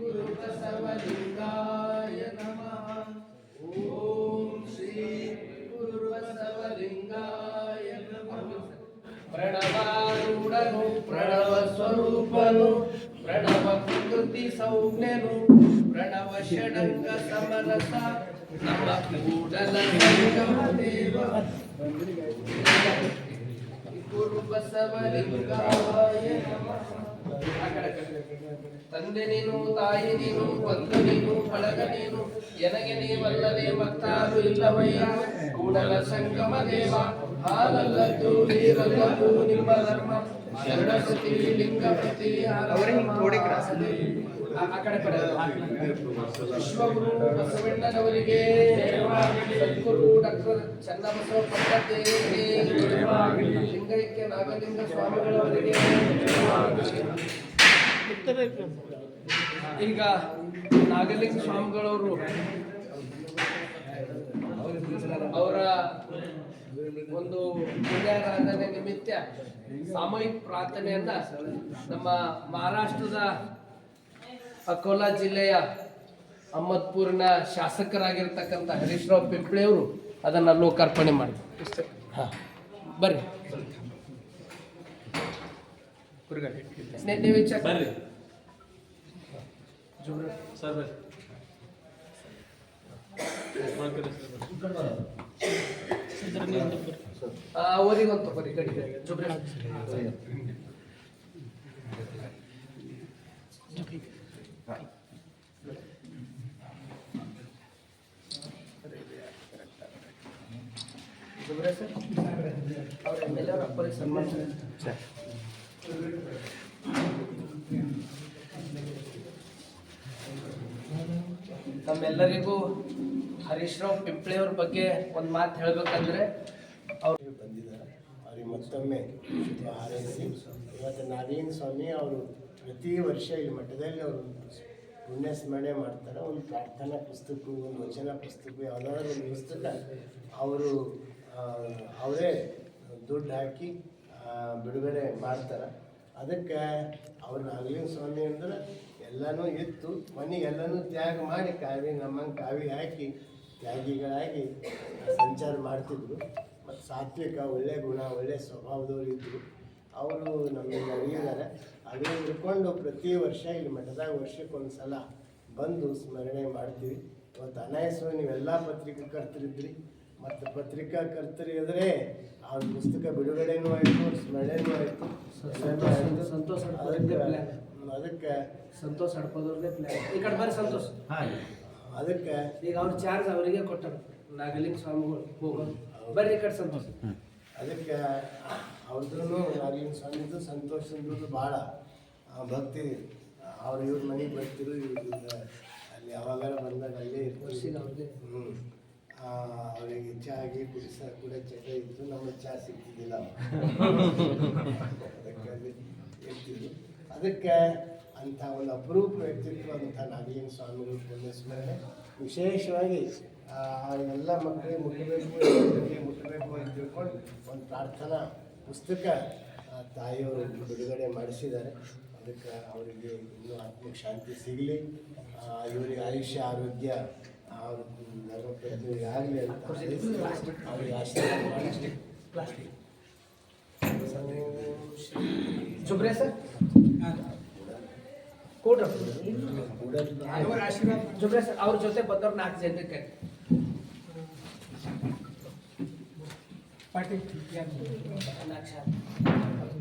गुरुबसवलिङ्गाय नमः ॐ श्री गुरुबसवलिङ्गाय नमः प्रणवारूढनु प्रणवस्वरूपनु प्रणवकृतिसौज्ञनु प्रणवषडङ्गसमरस नम कूडलसङ्गमदेव गुरुबसवलिङ्गाय नमः ತಂದೆ ನೀನು ತಾಯಿ ನೀನು ಬಂಧು ನೀನು ಬಳಗ ನೀನು ಎನಗೆ ನೀವಲ್ಲದೆ ಮತ್ತಾರು ಇಲ್ಲವಯ್ಯ ಕೂಡಲ ಸಂಗಮ ದೇವ ಹಾಲಲ್ಲದ್ದು ನೀರಲ್ಲದ್ದು ನಿಮ್ಮ ಧರ್ಮ. ಶರಣಸತಿ ಲಿಂಗಪತಿ ಆ ಕಡೆ ಕಡೆ. ವಿಶ್ವಗುರು ಬಸವಣ್ಣನವರಿಗೆ ಸದ್ಗುರು ಡಾಕ್ಟರ್ ಚನ್ನಬಸವ ಪಟ್ಟದೇವರಿಗೆ ಲಿಂಗೈಕ್ಯ ನಾಗಲಿಂಗ ಸ್ವಾಮಿಗಳವರಿಗೆ ಈಗ ನಾಗಲಿಂಗ ಸ್ವಾಮಿಗಳವರು ಅವರ ಒಂದು ಪುಣ್ಯಾರಾಧನೆ ನಿಮಿತ್ತ ಸಾಮೂಹಿಕ ಪ್ರಾರ್ಥನೆಯನ್ನ ನಮ್ಮ ಮಹಾರಾಷ್ಟ್ರದ ಅಕೋಲಾ ಜಿಲ್ಲೆಯ ಅಹಮದ್ಪುರ್ನ ಶಾಸಕರಾಗಿರ್ತಕ್ಕಂಥ ಹರೀಶ್ ರಾವ್ ಪಿಂಪ್ಳೆಯವರು ಅದನ್ನ ಲೋಕಾರ್ಪಣೆ ಮಾಡಿದ್ರು. ಹಾ, ಬರ್ರಿ. ಸ್ನೇಹ ನೀವು ಈಚೆ ಬರ್ರಿ ಜೋರ. ಸರ್ ಬರ್ರಿ ಆ, ಅವರಿಗೊಂದು ಬರ್ರಿ ಗಡಿ ಜೊಬ್ರೆ ಜೊಬ್ರೆ ಸರ್ ಅವ್ರ ಎಂ ಎಲ್ ಅವ್ರ ಅಪ್ಪರಿಗೆ ಸನ್ಮಾನ ಸರ್. ನಮ್ಮೆಲ್ಲರಿಗೂ ಹರೀಶ್ ರಾವ್ ಪಿಂಪ್ಳೆಯವ್ರ ಬಗ್ಗೆ ಒಂದು ಮಾತು ಹೇಳಬೇಕಂದ್ರೆ ಅವ್ರು ಬಂದಿದ್ದಾರೆ. ಅವ್ರಿಗೆ ಮತ್ತೊಮ್ಮೆ ಇವತ್ತು ನಾರಾಯಣ ಸ್ವಾಮಿ ಅವರು ಪ್ರತಿ ವರ್ಷ ಈ ಮಠದಲ್ಲಿ ಅವರು ಪುಣ್ಯ ಸ್ಮರಣೆ ಮಾಡ್ತಾರೆ. ಒಂದು ಪ್ರಾರ್ಥನಾ ಪುಸ್ತಕ ಒಂದು ವಚನ ಪುಸ್ತಕ ಯಾವುದಾದ್ರು ಒಂದು ಪುಸ್ತಕ ಅವರು ಅವರೇ ದುಡ್ಡು ಹಾಕಿ ಬಿಡುಗಡೆ ಮಾಡ್ತಾರೆ. ಅದಕ್ಕೆ ಅವ್ರು ನಾಗಲಿಂಗ ಸ್ವಾಮಿ ಅಂದ್ರೆ ಎಲ್ಲನೂ ಇತ್ತು. ಮನೆಗೆ ಎಲ್ಲನೂ ತ್ಯಾಗ ಮಾಡಿ ಕಾವಿ ನಮ್ಮಂಗೆ ಕಾವಿ ಹಾಕಿ, ತ್ಯಾಗಿಗಳಾಗಿ ಸಂಚಾರ ಮಾಡ್ತಿದ್ರು. ಮತ್ತು ಸಾತ್ವಿಕ, ಒಳ್ಳೆ ಗುಣ, ಒಳ್ಳೆ ಸ್ವಭಾವದವ್ರು ಇದ್ದರು ಅವರು ನಮಗೆ ಅರಿಯಿದ್ದಾರೆ ಅದೇ ಹಿಡ್ಕೊಂಡು ಪ್ರತಿ ವರ್ಷ ಇಲ್ಲಿ ಮಠದಾಗ ವರ್ಷಕ್ಕೊಂದು ಸಲ ಬಂದು ಸ್ಮರಣೆ ಮಾಡ್ತೀವಿ. ಇವತ್ತು ಅನಾಯಸ್ವ ನೀವೆಲ್ಲ ಪತ್ರಿಕಾಕರ್ತರಿದ್ರಿ ಮತ್ತು ಪತ್ರಿಕಾಕರ್ತರು ಇದ್ರೆ ಅವ್ರ ಪುಸ್ತಕ ಬಿಡುಗಡೆನೂ ಆಯಿತು ಸ್ಮರಣೆನೂ ಆಯಿತು. ಸಂತೋಷ ಅದಕ್ಕೆ ಸಂತೋಷ ಅದಕ್ಕೆ ಸಂತೋಷ ಹಡ್ಕೋದವ್ರದೇ ಪ್ಲಾನ್ ಈ ಕಡೆ ಬರ್ರಿ ಸಂತೋಷ್. ಅದಕ್ಕೆ ಈಗ ಅವ್ರ ಚಾರ್ಜ್ ಅವರಿಗೆ ಕೊಟ್ಟರು. ನಾಗಲಿಂಗ ಸ್ವಾಮಿಗಳು ಹೋಗೋದು ಬರ್ರಿ ಈ ಕಡೆ ಸಂತೋಷ. ಅದಕ್ಕೆ ಅವ್ರದ್ದು ನಾಗಲಿಂಗ ಸ್ವಾಮಿದು ಸಂತೋಷದ್ದು ಭಾಳ ಭಕ್ತಿ. ಅವ್ರು ಇವ್ರ ಮನೆಗೆ ಬರ್ತಿರು ಇವ್ರ ಅಲ್ಲಿ ಯಾವಾಗಾರ ಬಂದಾಗ ಅಲ್ಲೇ ಇರ್ತಾರೆ ಹ್ಞೂ ಅವರಿಗೆ ಹೆಚ್ಚಾಗಿ ಕುಡಿಸ ಕೂಡ ಚಟ ಇತ್ತು ನಮ್ಮ ಚಾ ಸಿಗ್ತಿದ್ದಿಲ್ಲ. ಅದಕ್ಕೆ ಅಂತ ಅದಕ್ಕೆ ಅಂಥ ಒಂದು ಅಪರೂಪ ವ್ಯಕ್ತಿತ್ವ ಅಂತ ನಾಗೇನ್ ಸ್ವಾಮಿಗಳು ಪುಣ್ಯ ಸ್ಮರಣೆ ವಿಶೇಷವಾಗಿ ಎಲ್ಲ ಮಕ್ಕಳಿಗೆ ಮುಟ್ಟಬೇಕು ಮುಟ್ಟಬೇಕು ಅಂತ ತಿಳ್ಕೊಂಡು ಒಂದು ಪ್ರಾರ್ಥನಾ ಪುಸ್ತಕ ತಾಯಿಯವರು ಬಿಡುಗಡೆ ಮಾಡಿಸಿದ್ದಾರೆ. ಅದಕ್ಕೆ ಅವರಿಗೆ ಇನ್ನೂ ಆತ್ಮಕ್ಕೆ ಶಾಂತಿ ಸಿಗಲಿ. ಇವರಿಗೆ ಆಯುಷ್ಯ, ಆರೋಗ್ಯ ಅವ್ರ ಧರ್ಮಪ್ರತಿನಿಧಿ ಆಗಲಿ ಅಂತ ಹಾರೈಸಿ ಅವರಿಗೆ ಆಶೀರ್ವಾದ ಮಾಡಿ ಪ್ಲಾಸ್ಟಿಕ್ ಶುಭ್ರೆ ಸರ್ ಕೂಡ್ರ ಜುಬ್ರೆ ಸರ್ ಅವ್ರ ಜೊತೆ ಬಂದವ್ರು ನಾಲ್ಕು ಜನಕ್ಕೆ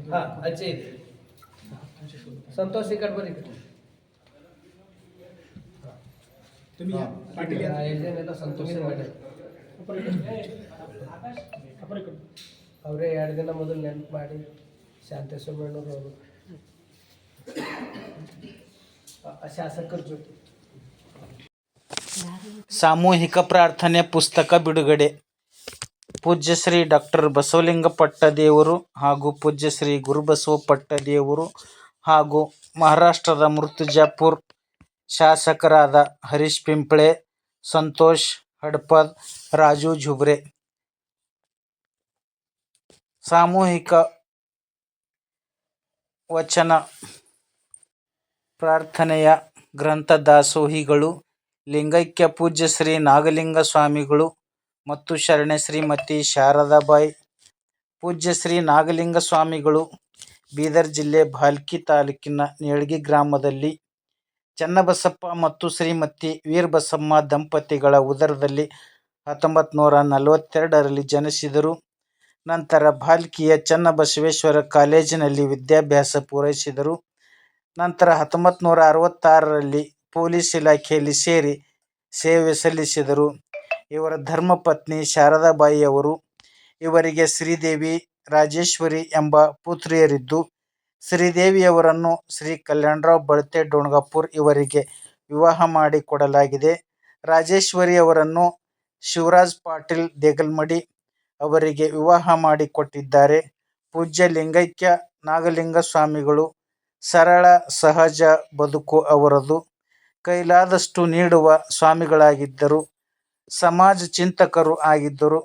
ಹಾ ಅಜ್ಜಿ ಇದೆ ಸಂತೋಷ್ ಈ ಕಡೆ ಸಂತೋಷ ಮಾಡಿ ಅವರೇ ಎರಡು ದಿನ ಮೊದಲು ನೆನಪು ಮಾಡಿ ಶಾಂತಿ ಅವರು. ಶಾಸಕರ ಜೊತೆ. ಸಾಮೂಹಿಕ ಪ್ರಾರ್ಥನೆ ಪುಸ್ತಕ ಬಿಡುಗಡೆ. ಪೂಜ್ಯ ಶ್ರೀ ಡಾಕ್ಟರ್ ಬಸವಲಿಂಗ ಪಟ್ಟದೇವರು ಹಾಗೂ ಪೂಜ್ಯ ಶ್ರೀ ಗುರುಬಸವ ಪಟ್ಟದೇವರು ಹಾಗೂ ಮಹಾರಾಷ್ಟ್ರದ ಮೃತ್ಯುಜಾಪುರ್ ಶಾಸಕರಾದ ಹರೀಶ್ ಪಿಂಪಳೆ, ಸಂತೋಷ್ ಹಡ್ಪದ್, ರಾಜು ಜುಬ್ರೆ ಸಾಮೂಹಿಕ ವಚನ, ಪ್ರಾರ್ಥನೆಯ ಗ್ರಂಥ ದಾಸೋಹಿಗಳು, ಲಿಂಗೈಕ್ಯ ಪೂಜ್ಯ ಶ್ರೀ ನಾಗಲಿಂಗ ಸ್ವಾಮಿಗಳು ಮತ್ತು ಶರಣೆ ಶ್ರೀಮತಿ ಶಾರದಾಬಾಯಿ, ಪೂಜ್ಯ ಶ್ರೀ ನಾಗಲಿಂಗ ಸ್ವಾಮಿಗಳು ಬೀದರ್ ಜಿಲ್ಲೆ ಭಾಲ್ಕಿ ತಾಲೂಕಿನ ನೇಳ್ಗಿ ಗ್ರಾಮದಲ್ಲಿ ಚನ್ನಬಸಪ್ಪ ಮತ್ತು ಶ್ರೀಮತಿ ವೀರಬಸಮ್ಮ ದಂಪತಿಗಳ ಉದರದಲ್ಲಿ ಹತ್ತೊಂಬತ್ತು ನೂರ ನಲವತ್ತೆರಡರಲ್ಲಿ ಜನಿಸಿದರು. ನಂತರ ಬಾಲ್ಕಿಯ ಚನ್ನಬಸವೇಶ್ವರ ಕಾಲೇಜಿನಲ್ಲಿ ವಿದ್ಯಾಭ್ಯಾಸ ಪೂರೈಸಿದರು. ನಂತರ ಹತ್ತೊಂಬತ್ತು ನೂರ ಅರವತ್ತಾರರಲ್ಲಿ ಪೊಲೀಸ್ ಇಲಾಖೆಯಲ್ಲಿ ಸೇರಿ ಸೇವೆ ಸಲ್ಲಿಸಿದರು. ಇವರ ಧರ್ಮಪತ್ನಿ ಶಾರದಾಬಾಯಿಯವರು ಇವರಿಗೆ ಶ್ರೀದೇವಿ ರಾಜೇಶ್ವರಿ ಎಂಬ ಪುತ್ರಿಯರಿದ್ದು ಶ್ರೀದೇವಿಯವರನ್ನು ಶ್ರೀ ಕಲ್ಯಾಣರಾವ್ ಬಳ್ತೆ ಡೋಣಗಾಪುರ್ ಇವರಿಗೆ ವಿವಾಹ ಮಾಡಿಕೊಡಲಾಗಿದೆ ರಾಜೇಶ್ವರಿಯವರನ್ನು ಶಿವರಾಜ್ ಪಾಟೀಲ್ ದೇಗಲ್ಮಡಿ ಅವರಿಗೆ ವಿವಾಹ ಮಾಡಿಕೊಟ್ಟಿದ್ದಾರೆ ಪೂಜ್ಯ ಲಿಂಗೈಕ್ಯ, ನಾಗಲಿಂಗ ಸ್ವಾಮಿಗಳು, ಸರಳ, ಸಹಜ ಬದುಕು ಅವರದು. ಕೈಲಾದಷ್ಟು ನೀಡುವ ಸ್ವಾಮಿಗಳಾಗಿದ್ದರು. ಸಮಾಜ ಚಿಂತಕರು ಆಗಿದ್ದರು.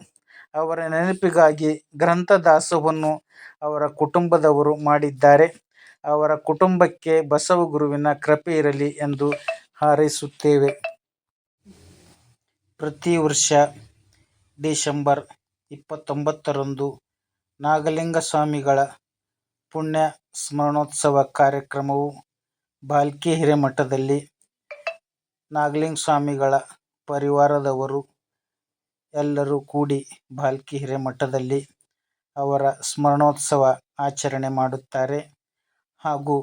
ಅವರ ನೆನಪಿಗಾಗಿ ಗ್ರಂಥದಾಸವನ್ನು ಅವರ ಕುಟುಂಬದವರು ಮಾಡಿದ್ದಾರೆ. ಅವರ ಕುಟುಂಬಕ್ಕೆ ಬಸವ ಗುರುವಿನ ಕೃಪೆ ಇರಲಿ ಎಂದು ಹಾರೈಸುತ್ತೇವೆ. ಪ್ರತಿ ವರ್ಷ ಡಿಸೆಂಬರ್ ಇಪ್ಪತ್ತೊಂಬತ್ತರಂದು ನಾಗಲಿಂಗ ಸ್ವಾಮಿಗಳ ಪುಣ್ಯ ಸ್ಮರಣೋತ್ಸವ ಕಾರ್ಯಕ್ರಮವು ಬಾಲ್ಕಿ ಹಿರೇಮಠದಲ್ಲಿ ನಾಗಲಿಂಗ ಸ್ವಾಮಿಗಳ ಪರಿವಾರದವರು ಎಲ್ಲರೂ ಕೂಡಿ ಭಾಲ್ಕಿ ಹಿರೇಮಠದಲ್ಲಿ ಅವರ ಸ್ಮರಣೋತ್ಸವ ಆಚರಣೆ ಮಾಡುತ್ತಾರೆ ಹಾಗೂ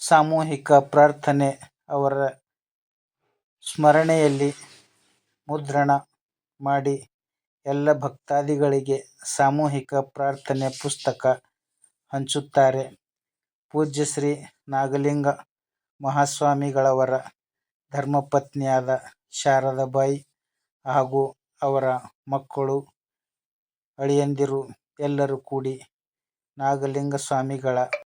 ಸಾಮೂಹಿಕ ಪ್ರಾರ್ಥನೆ ಅವರ ಸ್ಮರಣೆಯಲ್ಲಿ ಮುದ್ರಣ ಮಾಡಿ ಎಲ್ಲ ಭಕ್ತಾದಿಗಳಿಗೆ ಸಾಮೂಹಿಕ ಪ್ರಾರ್ಥನೆ ಪುಸ್ತಕ ಹಂಚುತ್ತಾರೆ. ಪೂಜ್ಯ ಶ್ರೀ ನಾಗಲಿಂಗ ಮಹಾಸ್ವಾಮಿಗಳವರ ಧರ್ಮಪತ್ನಿಯಾದ ಶಾರದಾಬಾಯಿ ಹಾಗೂ ಅವರ ಮಕ್ಕಳು ಅಳಿಯಂದಿರು ಎಲ್ಲರೂ ಕೂಡಿ ನಾಗಲಿಂಗ ಸ್ವಾಮಿಗಳ